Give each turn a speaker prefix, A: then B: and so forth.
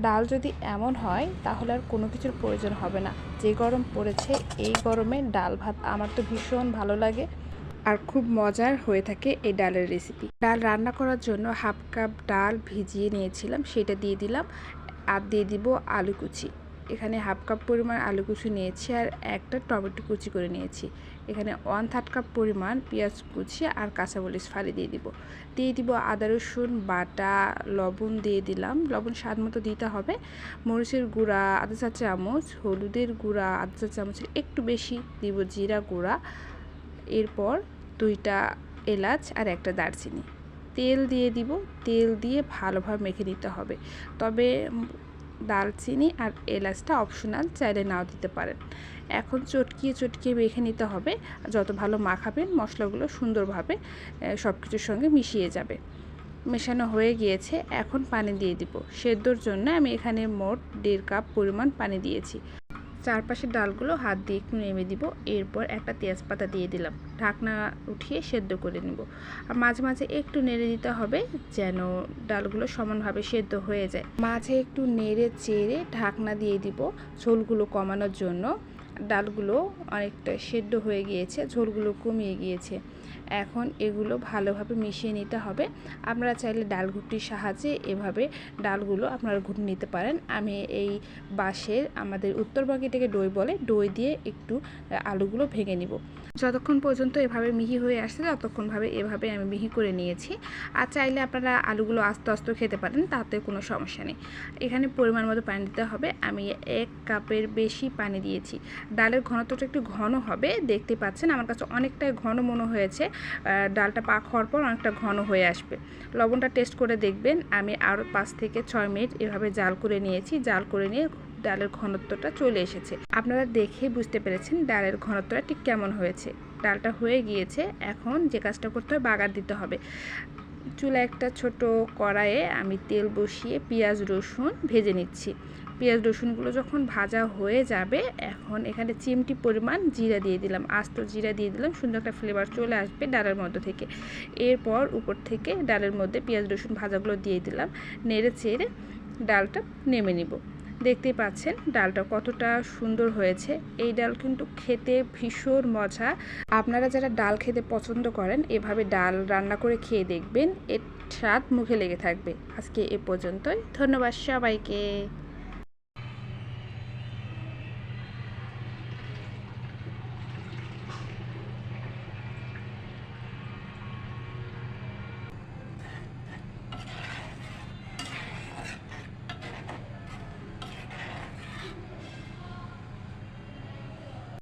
A: ডাল যদি এমন হয়, তাহলে আর কোনো কিছুর প্রয়োজন হবে না। যে গরম পড়েছে, এই গরমে ডাল ভাত আমার তো ভীষণ ভালো লাগে। আর খুব মজার হয়ে থাকে এই ডালের রেসিপি ডাল রান্না করার জন্য হাফ কাপ ডাল ভিজিয়ে নিয়েছিলাম, সেটা দিয়ে দিলাম। আর দিয়ে দিব আলু কুচি। এখানে হাফ কাপ পরিমাণ আলু কুচি নিয়েছি আর একটা টমেটো কুচি করে নিয়েছি। এখানে ওয়ান থার্ড কাপ পরিমাণ পেঁয়াজ কুচি আর কাঁচামরিচ ফালি দিয়ে দিব। দিয়ে দিব আদা, রসুন, বাটা, লবণ দিয়ে দিলাম। লবণ স্বাদ মতো দিতে হবে। মরিচের গুঁড়া আধা চা চামচ, হলুদের গুঁড়া আধা চা চামচের একটু বেশি দিব জিরা গুঁড়া। এরপর দুইটা এলাচ আর একটা দারচিনি। তেল দিয়ে দিব। তেল দিয়ে ভালোভাবে মেখে নিতে হবে। তবে দালচিনি আর এলাচটা অপশনাল চাইলে নাও দিতে পারেন। এখন চটকিয়ে চটকিয়ে মেখে নিতে হবে। যত ভালো মাখাবেন, মশলাগুলো সুন্দরভাবে সব কিছুর সঙ্গে মিশিয়ে যাবে। মেশানো হয়ে গিয়েছে। এখন পানি দিয়ে দিব। সেদ্ধর জন্য আমি এখানে মোট দেড় কাপ পরিমাণ পানি দিয়েছি। চারপাশের ডালগুলো হাত দিয়ে একটু নেমে দিব। এরপর একটা তেজপাতা দিয়ে দিলাম। ঢাকনা উঠিয়ে সেদ্ধ করে নেব। আর মাঝে মাঝে একটু নেড়ে দিতে হবে যেন ডালগুলো সমানভাবে সেদ্ধ হয়ে যায়। মাঝে একটু নেড়ে চেড়ে ঢাকনা দিয়ে দিব ঝোলগুলো কমানোর জন্য। ডালগুলো অনেকটা সেদ্ধ হয়ে গিয়েছে, ঝোলগুলো কমিয়ে গিয়েছে। এখন এগুলো ভালোভাবে মিশিয়ে নিতে হবে। আপনারা চাইলে ডাল ঘুটনির সাহায্যে এভাবে ডালগুলো আপনারা ঘুটে নিতে পারেন। আমি এই বাঁশের আমাদের উত্তরবঙ্গে এটাকে দই বলে, দই দিয়ে একটু আলুগুলো ভেঙে নিব। যতক্ষণ পর্যন্ত এভাবে মিহি হয়ে আসছে ততক্ষণভাবে এভাবে আমি মিহি করে নিয়েছি। আর চাইলে আপনারা আলুগুলো আস্তে আস্তে খেতে পারেন, তাতে কোনো সমস্যা নেই। এখানে পরিমাণ মতো পানি দিতে হবে। আমি এক কাপের বেশি পানি দিয়েছি। ডালের ঘনত্বটা একটু ঘন হবে। দেখতে পাচ্ছেন আমার কাছে অনেকটাই ঘন মনে হয়েছে। ডালটা পাক হওয়ার পর অনেকটা ঘন হয়ে আসবে। লবণটা টেস্ট করে দেখবেন। আমি আরও পাঁচ থেকে ছয় মিনিট এভাবে জাল করে নিয়েছি। জাল করে নিয়ে ডালের ঘনত্বটা চলে এসেছে। আপনারা দেখে বুঝতে পেরেছেন ডালের ঘনত্বটা ঠিক কেমন হয়েছে। ডালটা হয়ে গিয়েছে। এখন যে কাজটা করতে হবে, বাগার দিতে হবে। চুলা একটা ছোট কড়াইয়ে আমি তেল বসিয়ে পেঁয়াজ রসুন ভেজে নিচ্ছি। পেঁয়াজ রসুনগুলো যখন ভাজা হয়ে যাবে, এখন এখানে চিমটি পরিমাণ জিরা দিয়ে দিলাম। আস্ত জিরা দিয়ে দিলাম, সুন্দর একটা ফ্লেভার চলে আসবে ডালের মধ্যে থেকে। এরপর উপর থেকে ডালের মধ্যে পেঁয়াজ রসুন ভাজাগুলো দিয়ে দিলাম। নেড়ে চেড়ে ডালটা নেমে নিব। দেখতেই পাচ্ছেন ডালটা কতটা সুন্দর হয়েছে। এই ডাল কিন্তু খেতে ভীষণ মজা। আপনারা যারা ডাল খেতে পছন্দ করেন, এভাবে ডাল রান্না করে খেয়ে দেখবেন। এর স্বাদ মুখে লেগে থাকবে। আজকে এ পর্যন্তই। ধন্যবাদ সবাইকে।